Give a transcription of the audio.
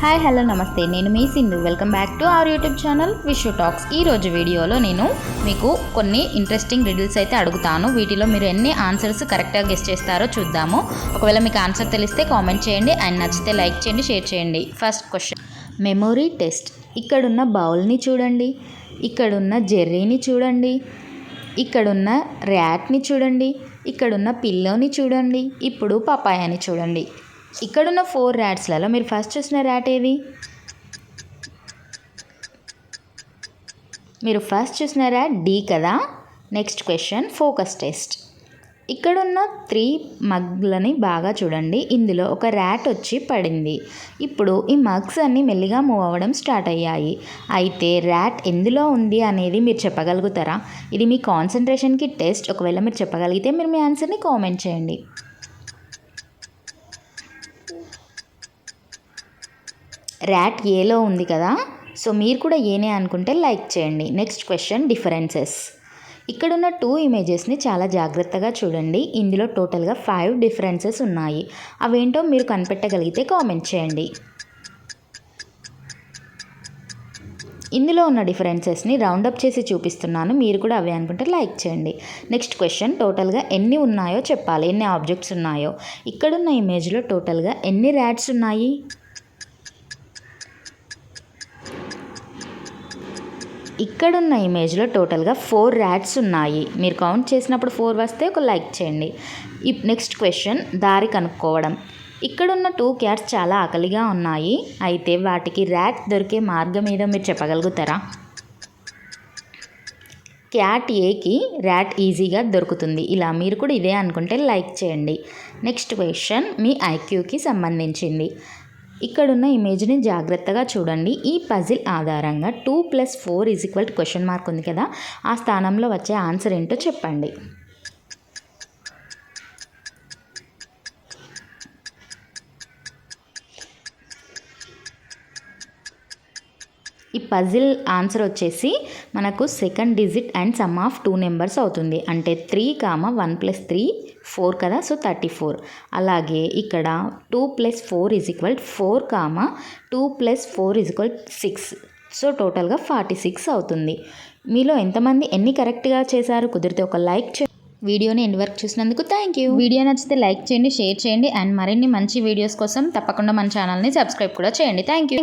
Hi hello namaste. నేను మీ Sindhu. Welcome back to our YouTube channel Vishu talks ఈ రోజు వీడియోలో నేను మీకు కొన్ని ఇంట్రెస్టింగ్ రిడిల్స్ అయితే అడుగుతాను. వీటిలో మీరు ఎన్ని ఆన్సర్స్ కరెక్ట్గా గెస్ట్ చేస్తారో చూద్దాము. ఒకవేళ మీకు ఆన్సర్ తెలిస్తే కామెంట్ చేయండి అండ్ నచ్చితే లైక్ చేయండి షేర్ చేయండి. ఫస్ట్ క్వశ్చన్ మెమొరీ టెస్ట్ ఇక్కడున్న బౌల్ని చూడండి. ఇక్కడున్న జెర్రీని చూడండి. ఇక్కడున్న ర్యాట్ని చూడండి. ఇక్కడున్న పిల్లోని చూడండి. ఇప్పుడు పపాయాని చూడండి. ఇక్కడున్న ఫోర్ ర్యాట్స్లలో మీరు ఫస్ట్ చూసిన ర్యాట్ ఏది? మీరు ఫస్ట్ చూసిన ర్యాట్ డి కదా? Next question focus test. ఇక్కడున్న త్రీ మగ్లని బాగా చూడండి. ఇందులో ఒక ర్యాట్ వచ్చి పడింది. ఇప్పుడు ఈ మగ్స్ అన్నీ మెల్లిగా మూవ్ అవ్వడం స్టార్ట్ అయ్యాయి. అయితే ర్యాట్ ఎందులో ఉంది అనేది మీరు చెప్పగలుగుతారా? ఇది మీ కాన్సన్ట్రేషన్కి టెస్ట్. ఒకవేళ మీరు చెప్పగలిగితే మీరు మీ ఆన్సర్ని కామెంట్ చేయండి. ర్యాట్ ఏలో ఉంది కదా సో మీరు కూడా ఏనే అనుకుంటే లైక్ చేయండి. నెక్స్ట్ క్వశ్చన్ డిఫరెన్సెస్ ఇక్కడున్న టూ ఇమేజెస్ని చాలా జాగ్రత్తగా చూడండి. ఇందులో టోటల్గా ఫైవ్ డిఫరెన్సెస్ ఉన్నాయి. అవేంటో మీరు కనిపెట్టగలిగితే కామెంట్ చేయండి. ఇందులో ఉన్న డిఫరెన్సెస్ని రౌండప్ చేసి చూపిస్తున్నాను. మీరు కూడా అవే అనుకుంటే లైక్ చేయండి. నెక్స్ట్ క్వశ్చన్ టోటల్గా ఎన్ని ఉన్నాయో చెప్పాలి. ఎన్ని ఆబ్జెక్ట్స్ ఉన్నాయో. ఇక్కడున్న ఇమేజ్లో టోటల్గా ఎన్ని ర్యాట్స్ ఉన్నాయి? ఇక్కడున్న ఇమేజ్లో టోటల్గా ఫోర్ ర్యాట్స్ ఉన్నాయి. మీరు కౌంట్ చేసినప్పుడు ఫోర్ వస్తే ఒక లైక్ చేయండి. ఈ నెక్స్ట్ క్వశ్చన్ దారి కనుక్కోవడం. ఇక్కడున్న టూ క్యాట్స్ చాలా ఆకలిగా ఉన్నాయి. అయితే వాటికి ర్యాట్ దొరికే మార్గం ఏదో మీరు చెప్పగలుగుతారా? క్యాట్ ఏకి ర్యాట్ ఈజీగా దొరుకుతుంది. ఇలా మీరు కూడా ఇదే అనుకుంటే లైక్ చేయండి. నెక్స్ట్ క్వశ్చన్ మీ ఐక్యూకి సంబంధించింది. ఇక్కడున్న ఇమేజ్ని జాగ్రత్తగా చూడండి. ఈ పజిల్ ఆధారంగా two plus four is equal question mark ఉంది కదా. ఆ స్థానంలో వచ్చే ఆన్సర్ ఏంటో చెప్పండి. ఈ పజిల్ ఆన్సర్ వచ్చేసి మనకు second digit and sum of two numbers అవుతుంది. అంటే three comma one plus three four కదా సో థర్టీ ఫోర్ అలాగే ఇక్కడ two plus four is equal four comma two plus four is equal six so టోటల్గా forty six అవుతుంది. మీలో ఎంతమంది ఎన్ని కరెక్ట్గా చేశారు? కుదిరితే ఒక లైక్ చే వీడియోని ఎండ్ వరకు చూసినందుకు థ్యాంక్ యూ వీడియో నచ్చితే లైక్ చేయండి షేర్ చేయండి అండ్ మరిన్ని మంచి వీడియోస్ కోసం తప్పకుండా మన ఛానల్ని సబ్స్క్రైబ్ కూడా చేయండి. Thank you